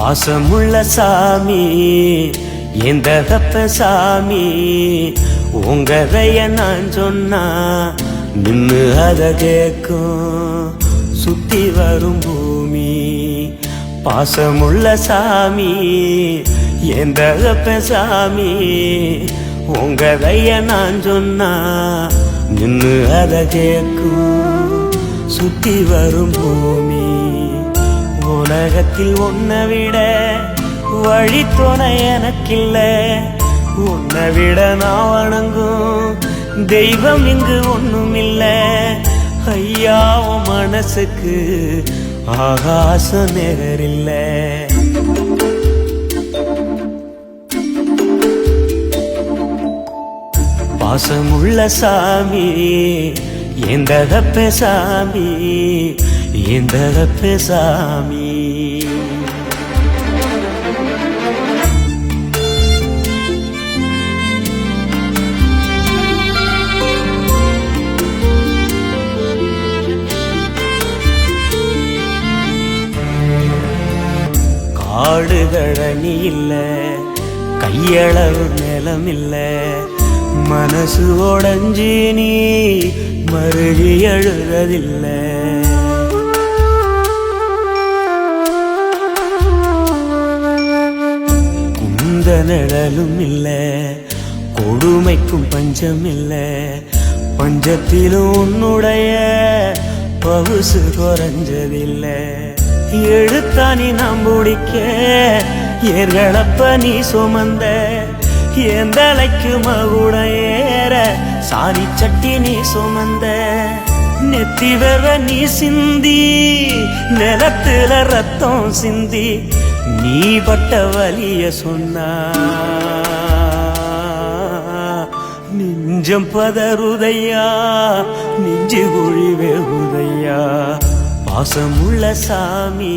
பாசமுள்ள சாமி எந்த தப்ப சாமி உங்கதைய நான் சொன்னா நின்னு அதை கேட்கும் சுத்தி வரும் பூமி பாசமுள்ள சாமி எந்த தப்ப சாமி உங்கதைய நான் சொன்னா நின்னு அதை கேட்கும் சுத்தி வரும் பூமி உலகத்தில் உன்னை விட வழி துணை எனக்கில்ல. உன்னை விட நான் வணங்கும் தெய்வம் இங்கு ஒண்ணும் இல்ல ஐயா மனசுக்கு ஆகாசம் நிகரில்லை பாசமுள்ள சாமி எந்த தப்ப சாமி எந்த தப்ப சாமி? காடுகழனி இல்ல கையளவு நிலம் இல்ல மனசு உடஞ்சி நீ மருகி எழுததில்லை. நிழலும் இல்ல. கொடுமைக்கும் பஞ்சம் இல்ல. பஞ்சத்திலும் உன்னுடைய பவுசு குறைஞ்சதில்ல. எழுத்தானி நாம் பிடிக்க ஏர்களப்ப நீ சுமந்த எந்தலைக்கு மகுட ஏற சாரி சட்டி நீ சுமந்த. நெத்தி வர நீ சிந்தி நிலத்துல ரத்தம் சிந்தி நீ பட்ட வலிய சொன்னா நெஞ்சம் பதருதையா நெஞ்சு குழிவே உதையா? பாசமுள்ள சாமி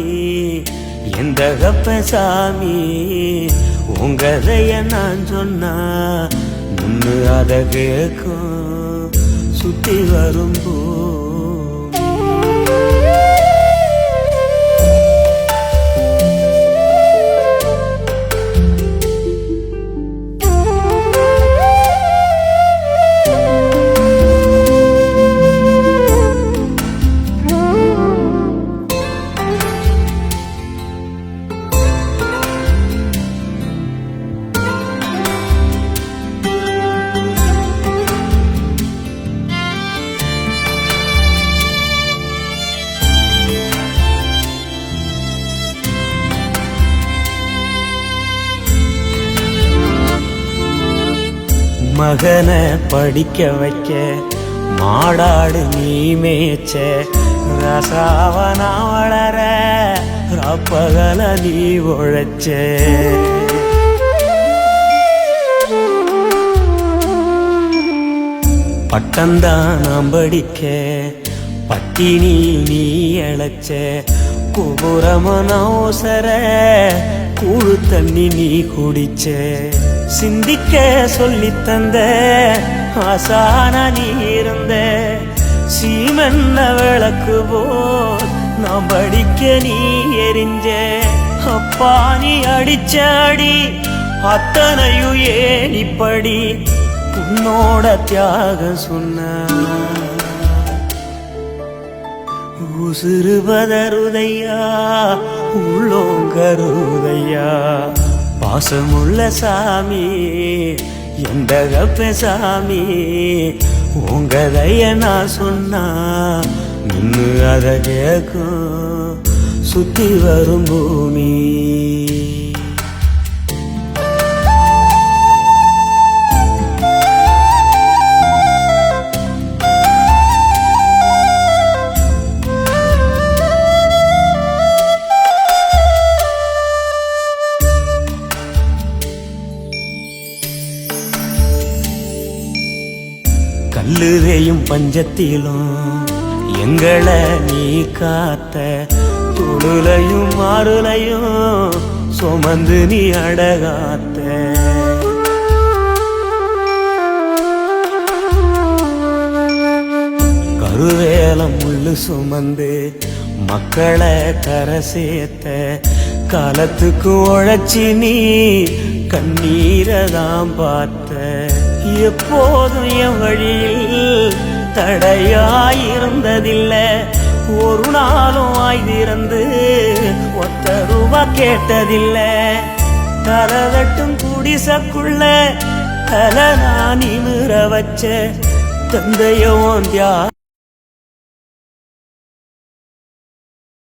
எந்த கப்ப சாமி உங்கதைய நான் சொன்னா முன்னு அத கேட்கும் சுத்தி வரும் மகனை படிக்க வைக்க மாடாடு நீ மேய்ச்ச ரசாவனா வளர ரப்பகல நீ உழைச்ச. பட்டந்தான் நாம் படிக்க பட்டினி நீ இழைச்ச குபுரமனோசர கூழு தண்ணி நீ குடிச்ச. சிந்திக்க சொல்லி தந்த ஆசான நீ இருந்த சீமன்ன விளக்கு போல் நாம் படிக்க நீ எரிஞ்ச அப்பா நீ அடிச்சாடி அத்தனையும் ஏன் இப்படி உன்னோட தியாக சொன்ன? உசுறு பதறுதையா உள்ளோங்கருதையா? பாசமுள்ள சாமி எந்த கப்ப சாமி உங்கதைய நான் சொன்னா நின்று அதை கேட்கும் சுத்தி வரும் பூமி. கல்லுரையும் பஞ்சத்திலும் எங்களை நீ காத்த துளுலையும் மாறுலையும் சுமந்து நீ அடகாத்த. கருவேலம் முள்ளு சுமந்து மக்களை கரை சேர்த்த காலத்துக்கு உழைச்சி நீ கண்ணீரதாம் பார்த்த. எப்போதும் என் வழியில் தடையாயிருந்ததில்லை. ஒரு நாளும் ஆய்திருந்து ஒத்த ரூபா கேட்டதில்லை. தரவட்டும் குடிசக்குள்ள தல நான் நிமிர வச்ச தந்தையோன் தியா